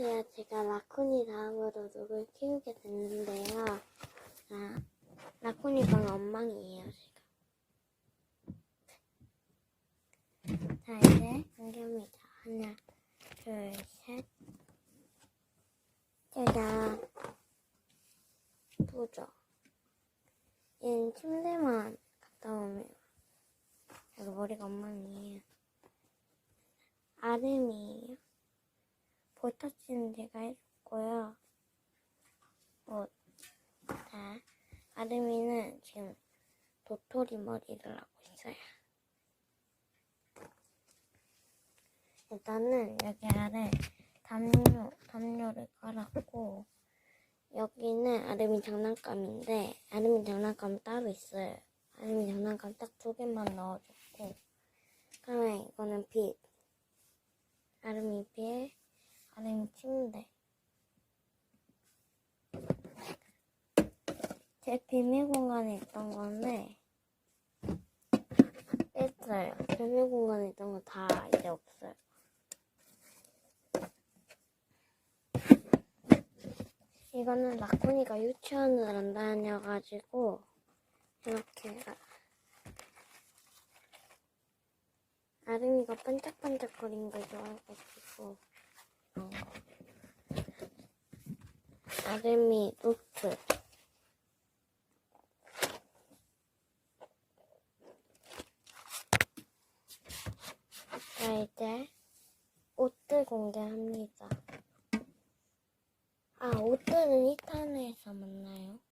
안녕하세요. 제가 라쿤이 다음으로 누굴 키우게 됐는데요. 아, 라쿤이가 엉망이에요, 지금. 자, 이제 연결합니다. 하나, 둘, 셋. 제가 보죠. 얘는 침대만 갔다 오면 여기 머리가 엉망이에요. 아름이에요. 볼터치는 제가 해줬고요. 뭐, 자, 아름이는 지금 도토리 머리를 하고 있어요. 일단은 여기 아래 담요, 담요를 깔았고, 여기는 아름이 장난감인데, 아름이 장난감 따로 있어요. 아름이 장난감 딱 두 개만 넣어줬고, 그러면 이거는 빛. 아름이 빛, 아름이 침대. 제 비밀 공간에 있던 건데, 뺐어요. 비밀 공간에 있던 거 다 이제 없어요. 이거는 라코니가 유치원을 안 다녀가지고, 이렇게, 아름이가 반짝반짝거리는 걸 좋아해가지고. 아름이 노트. 자, 이제 옷들 공개합니다. 아, 옷들은 2탄에서 만나요.